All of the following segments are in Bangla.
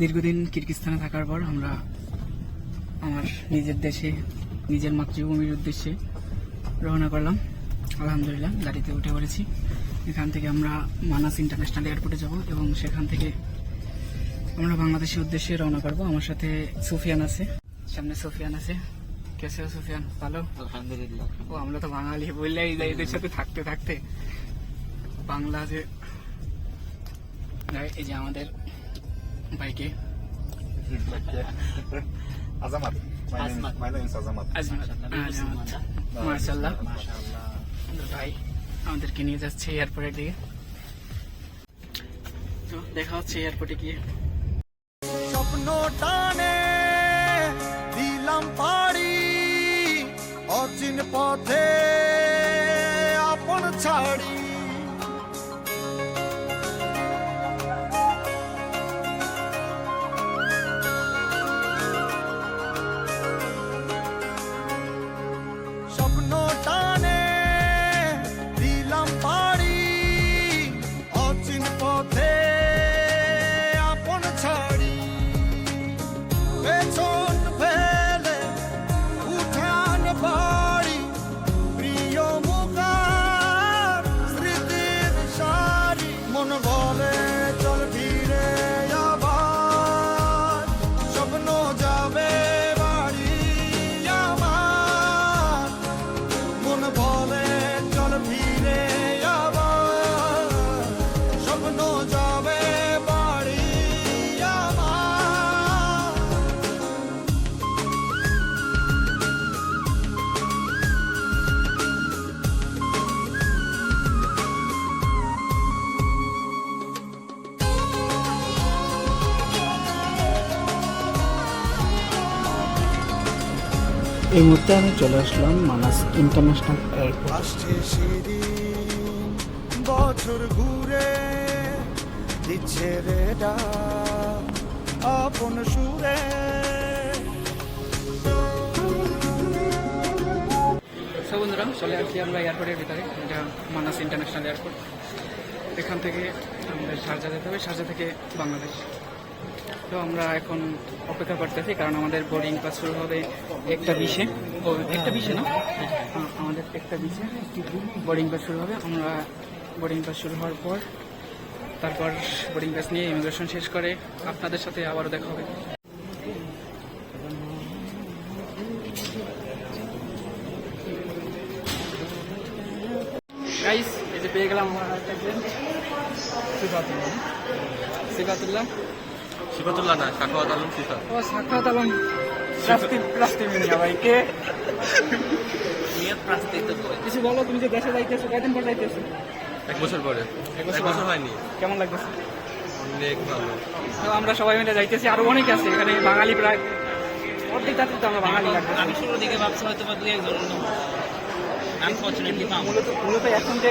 দীর্ঘদিন কিরগিস্তানে থাকার পর আমরা আমার নিজের দেশে নিজের মাতৃভূমির উদ্দেশ্যে রওনা করলাম। আলহামদুলিল্লাহ গাড়িতে উঠে পড়েছি। এখান থেকে আমরা মানাস ইন্টারন্যাশনাল এয়ারপোর্টে যাব এবং সেখান থেকে আমরা বাংলাদেশের উদ্দেশ্যে রওনা করব। আমার সাথে সুফিয়ান আছে। সামনে সুফিয়ান আছে। কেসে সুফিয়ান? ভালো? আলহামদুলিল্লাহ। ও আমরা তো বাঙালি বললেই যাই এদের সাথে থাকতে থাকতে। বাংলা যে এই যে আমাদের বাইকে is Azamat. মার্শাল্লাহ ভাই আমাদেরকে নিয়ে যাচ্ছে এয়ারপোর্টের দিকে তো দেখা হচ্ছে এয়ারপোর্টে গিয়ে। স্বপ্ন টানে দিলাম পাড়ি অচিন পথে আপন ছাড়ি। মুহূর্তে আমি চলে আসলাম মানাস ইন্টারন্যাশনাল এয়ারপোর্ট। বছর ঘুরে দিচ্ছে রে আপন সুরে। বন্ধুরা চলে আসছি আমরা এয়ারপোর্টের ভিতরে এটা মানাস ইন্টারন্যাশনাল এয়ারপোর্ট। এখান থেকে আমাদের শারজা যেতে হবে শারজা থেকে বাংলাদেশ। তো আমরা এখন অপেক্ষা করতেছি কারণ আমাদের বোর্ডিং পাস শুরু হবে একটা বিশে। একটা বিশে না? হ্যাঁ, আমাদের একটা বিশে। বোর্ডিং পাস শুরু হবে আমরা বোর্ডিং পাস শুরু হওয়ার পর তারপর বোর্ডিং পাস নিয়ে ইমিগ্রেশন শেষ করে আপনাদের সাথে আবারও দেখা হবে। গাইস পেয়ে গেলাম সিফাতুল্লাহ। সিফাতুল্লাহ? সিফাতুল্লাহ না শাখাওয়াত আলম সিফাত ও সাক্ষাৎ আলম। প্লাস্তি প্লাস্তি মিনিয়া ভাই কে? নিয়ত প্রাস্তিত কিছু বলো তুমি যে দেশে যাইতেছো কয়দিন পর যাইতেছো? এক বছর পরে। এক বছর হয়নি। কেমন লাগতেছে? অনেক ভালো। তো আমরা সবাই মিলে যাইতেছি আরও অনেক আছে এখানে বাঙালি প্রায় অর্ধেক যাত্রী তো আমরা বাঙালি লাগতেছি। আমি শুরুর দিকে ভাবছি হয়তো বা দুই একজন অন্য মূলত মূলত এখন যে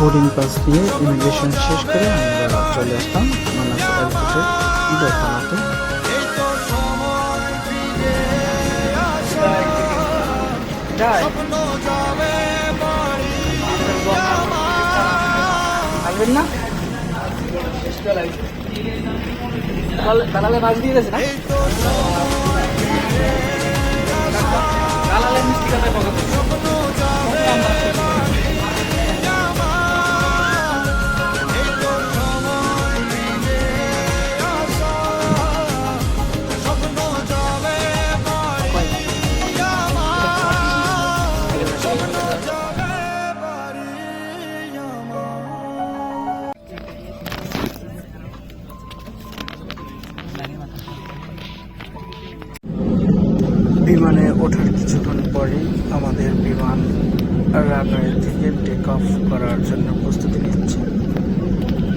বোর্ডিং পাস দিয়ে ইমিগ্রেশন শেষ করে আমরা চলে আসলাম মানাস এয়ারপোর্টের দোকানাতে না? দিয়ে গেছে পরেই আমাদের বিমান রানওয়ে থেকে টেক অফ করার জন্য প্রস্তুতি নিচ্ছে।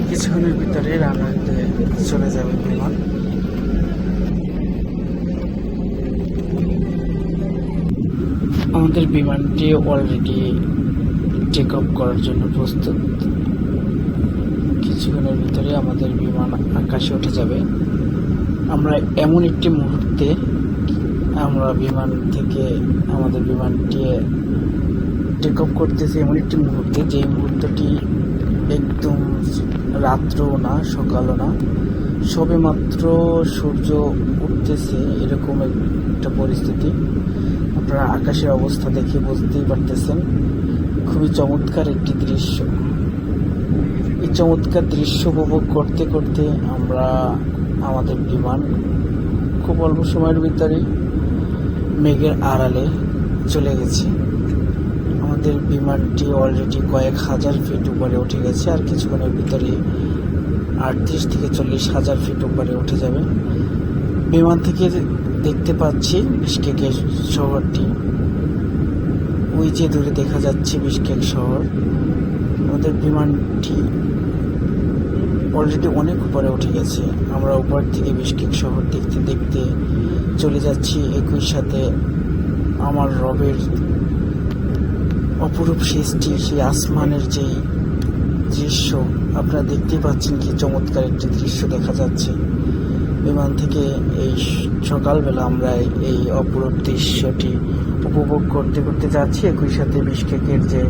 কিছুক্ষণের ভিতরে রানওয়েতে চলে যাবে বিমান। আমাদের বিমানটি অলরেডি টেক অফ করার জন্য প্রস্তুত। কিছুক্ষণের ভিতরে আমাদের বিমান আকাশে উঠে যাবে। আমরা এমন একটি মুহূর্তে আমরা বিমান থেকে আমাদের বিমানটি টেক অফ করতেছি এমন একটি মুহূর্তে। যে মুহূর্তটি একদম রাত্রও না, সকালও না। সবে মাত্র সূর্য উঠতেছে এরকম একটা পরিস্থিতি। আপনারা আকাশের অবস্থা দেখে বুঝতেই পারতেছেন। খুবই চমৎকার একটি দৃশ্য। এই চমৎকার দৃশ্য উপভোগ করতে করতে আমরা আমাদের বিমান খুব অল্প সময়ের ভিতরেই মেঘের আড়ালে চলে গেছে। আমাদের বিমানটি অলরেডি কয়েক হাজার ফিট উপরে উঠে গেছে আর কিছুক্ষণের ভিতরে আটত্রিশ থেকে চল্লিশ হাজার ফিট উপরে উঠে যাবে। বিমান থেকে দেখতে পাচ্ছি বিশকেকের শহরটি। ওই যে দূরে দেখা যাচ্ছে বিশকেক শহর। আমাদের বিমানটি অলরেডি অনেক উপরে উঠে গেছে। আমরা উপর থেকে বিশকেক শহর দেখতে দেখতে চলে যাচ্ছি। একই সাথে আমার রবের অপরূপ সৃষ্টি সেই আসমানের যেই দৃশ্য, আপনারা দেখতেই পাচ্ছেন কি চমৎকার একটি দৃশ্য দেখা যাচ্ছে। বিমান থেকে এই সকালবেলা আমরা এই অপরূপ দৃশ্যটি উপভোগ করতে করতে যাচ্ছি। একই সাথে বিশকেকের যে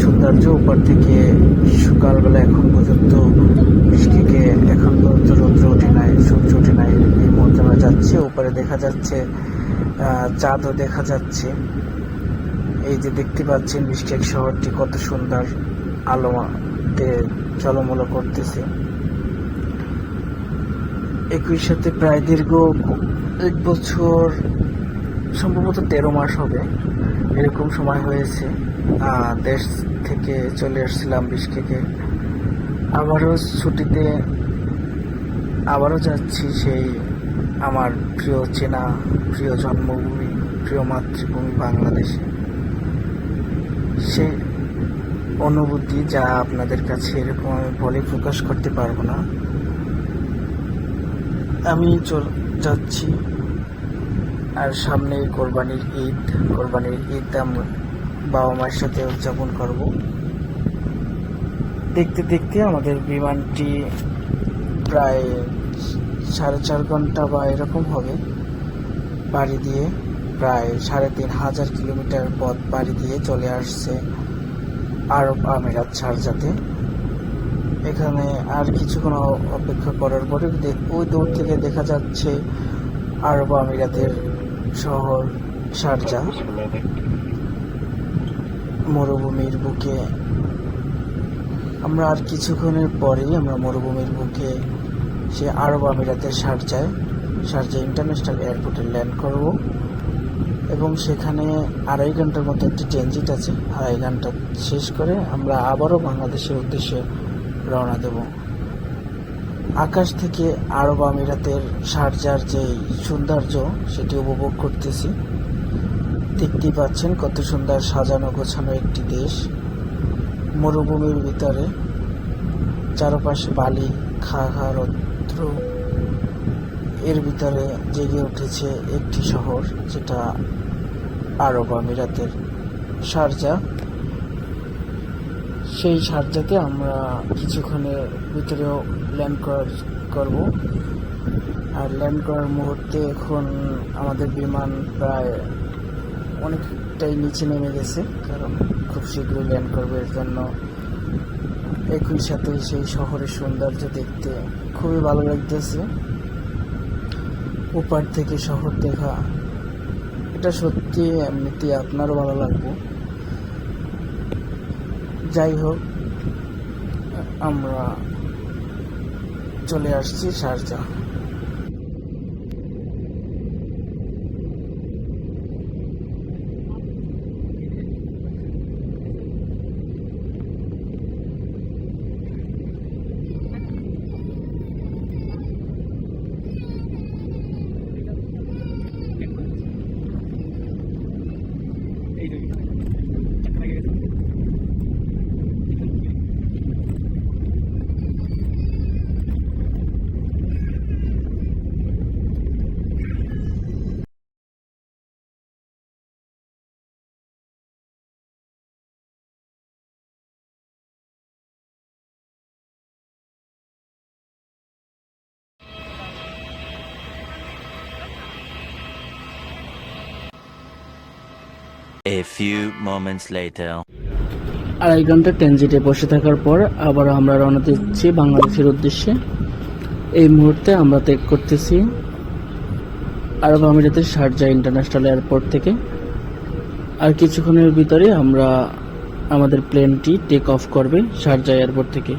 সৌন্দর্য উপর থেকে সকালবেলা এখন পর্যন্ত বৃষ্টিকে এখন পর্যন্ত রৌদ্র ওঠে নাই, সূর্য ওঠে নাই। এই মুহূর্তে আমরা যাচ্ছি উপরে দেখা যাচ্ছে চাঁদও দেখা যাচ্ছে। এই যে দেখতে পাচ্ছেন বিশকেক শহরটি, কত সুন্দর আলোতে চলমল করতেছে। একই সাথে প্রায় দীর্ঘ এক বছর সম্ভবত তেরো মাস হবে। এরকম সময় হয়েছে। দেশ থেকে চলে এসেছিলাম বিশকেকে আবারও ছুটিতে আবারও যাচ্ছি সেই আমার প্রিয় চেনা, প্রিয় জন্মভূমি, প্রিয় মাতৃভূমি বাংলাদেশে। সেই অনুভূতি যা আপনাদের কাছে এরকম আমি বলে প্রকাশ করতে পারব না। আমি চল, যাচ্ছি। আর সামনে কোরবানির ঈদ কোরবানির ঈদ বাবা মায়ের সাথে উদযাপন করব। দেখতে দেখতে আমাদের বিমানটি প্রায় সাড়ে চার ঘণ্টা বা এরকম হবে। বাড়ি দিয়ে প্রায় সাড়ে তিন হাজার কিলোমিটার পথ বাড়ি দিয়ে চলে আসছে আরব আমিরাত শারজাতে এখানে আর কিছুক্ষণ অপেক্ষা করার পরে ওই দূর থেকে দেখা যাচ্ছে আরব আমিরাতের শহর শারজা মরুভূমির বুকে আমরা আর কিছুক্ষণের পরেই আমরা মরুভূমির বুকে সে আরব আমিরাতের শারজায় শারজা ইন্টারন্যাশনাল এয়ারপোর্টে ল্যান্ড করব এবং সেখানে আড়াই ঘণ্টার মতো একটি ট্রানজিট আছে। আড়াই ঘণ্টা শেষ করে আমরা আবারও বাংলাদেশের উদ্দেশ্যে রওনা দেব। আকাশ থেকে আরব আমিরাতের শারজার যে সৌন্দর্য, সেটি উপভোগ করতেছি। দেখতেই পাচ্ছেন কত সুন্দর সাজানো গোছানো একটি দেশ। মরুভূমির ভিতরে চারপাশে বালি খা খা রৌদ্র এর ভিতরে জেগে উঠেছে একটি শহর, যেটা আরব আমিরাতের শারজা সেই শারজাতে আমরা কিছুক্ষণের ভিতরেও ল্যান্ড করার করব। আর ল্যান্ড করার মুহূর্তে এখন আমাদের বিমান প্রায় অনেকটাই নিচে নেমে গেছে, কারণ খুব শীঘ্রই ল্যান্ড করবে এর জন্য। একই সাথে সেই শহরের সৌন্দর্য দেখতে খুবই ভালো লাগতেছে। ওপার থেকে শহর দেখা, এটা সত্যি এমনিতে আপনারও ভালো লাগবে। যাই হোক, আমরা চলে আসছি Sharjah A few moments later. আড়াই ঘণ্টা ট্রানজিটে বসে থাকার পর আবার আমরা রওনা দিচ্ছি বাংলাদেশের উদ্দেশ্যে। এই মুহূর্তে আমরা ত্যাগ করতেছি আরব আমিরাতের শারজা ইন্টারন্যাশনাল এয়ারপোর্ট থেকে। আর কিছুক্ষণের ভিতরে আমরা আমাদের প্লেনটি টেক অফ করবে শারজা এয়ারপোর্ট থেকে।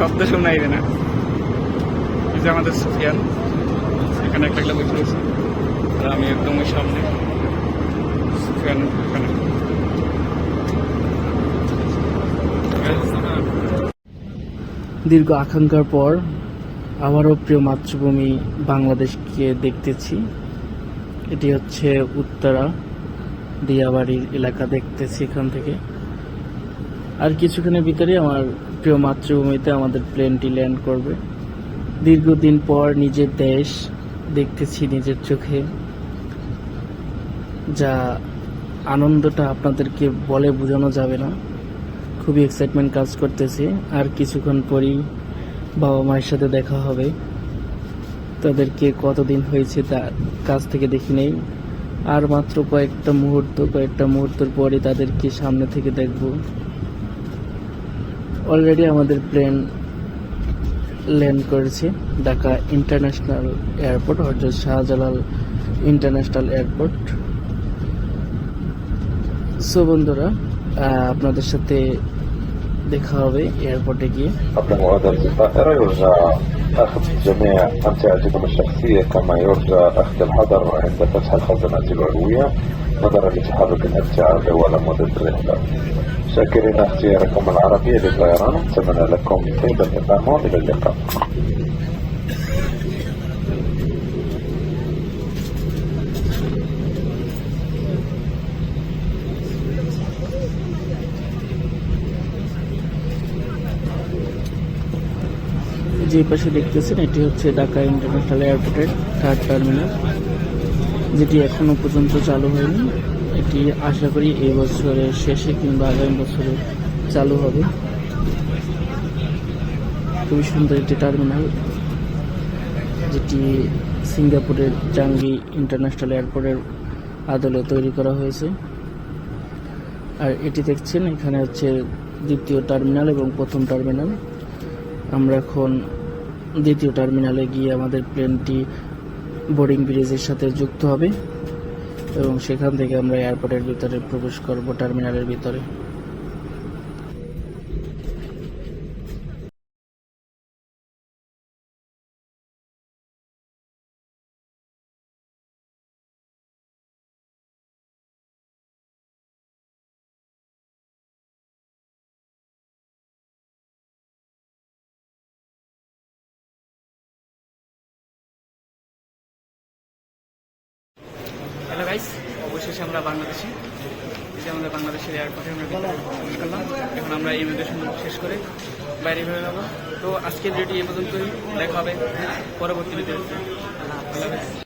শব্দ শোনাইবে না। এই যে আমাদের সুফিয়ান, এখানে একটা ক্লাবে রয়েছে আর আমি একদম ওই সামনে। সুফিয়ান এখানে দীর্ঘ আকাঙ্ক্ষার পর আবারও প্রিয় মাতৃভূমি বাংলাদেশকে দেখতেছি। এটি হচ্ছে উত্তরা দিয়াবাড়ির এলাকা দেখতেছি এখান থেকে। আর কিছুক্ষণের ভিতরে আমার প্রিয় মাতৃভূমিতে আমাদের প্লেনটি ল্যান্ড করবে। দীর্ঘদিন পর নিজের দেশ দেখতেছি নিজের চোখে। যা আনন্দটা আপনাদেরকে বলে বোঝানো যাবে না। খুবই এক্সাইটমেন্ট কাজ করতেছে। আর কিছুক্ষণ পরেই বাবা মায়ের সাথে দেখা হবে। তাদেরকে কতদিন হয়েছে তার কাছ থেকে দেখি নেই। আর মাত্র কয়েকটা মুহূর্ত, কয়েকটা মুহূর্তের পরে তাদেরকে সামনে থেকে দেখব। অলরেডি আমাদের প্লেন ল্যান্ড করেছে ঢাকা ইন্টারন্যাশনাল এয়ারপোর্ট হজরত শাহজালাল ইন্টারন্যাশনাল এয়ারপোর্ট সো বন্ধুরা আহ, আপনাদের সাথে দেখা হবে এয়ারপোর্টে গিয়ে قبل مغادرة الطائرة يرجى أخذ جميع أمتعتكم الشخصية كما يرجى أخذ الحذر عند فتح الخزانات العلوية نظرا لتحرك الأمتعة طوال مدة الرحلة شاكرين اختياركم العربية للطيران أتمنى لكم طيب الإقامة وإلى اللقاء যে পাশে দেখতেছেন এটি হচ্ছে ঢাকা ইন্টারন্যাশনাল এয়ারপোর্টের থার্ড টার্মিনাল যেটি এখনো পর্যন্ত চালু হয়নি এটি আশা করি এই বছরের শেষে কিংবা আগামী বছরে চালু হবে। খুবই সুন্দর একটি টার্মিনাল, যেটি সিঙ্গাপুরের জাঙ্গি ইন্টারন্যাশনাল এয়ারপোর্টের আদলে তৈরি করা হয়েছে। আর এটি দেখছেন, এখানে হচ্ছে দ্বিতীয় টার্মিনাল এবং প্রথম টার্মিনাল। আমরা এখন দ্বিতীয় টার্মিনালে গিয়ে আমাদের প্লেনটি বোর্ডিং ব্রিজের সাথে যুক্ত হবে। এবং সেখান থেকে আমরা এয়ারপোর্টের ভিতরে প্রবেশ করব টার্মিনালের ভিতরে। অবশেষে আমরা বাংলাদেশি। যে আমাদের বাংলাদেশের এয়ারপোর্টে আমরা করলাম। এখন আমরা ইমিগ্রেশন শেষ করে বাইরে বেরোয় যাব। তো আজকের ভিডিওটি এ পর্যন্তই। দেখা হবে পরবর্তী ভিডিওতে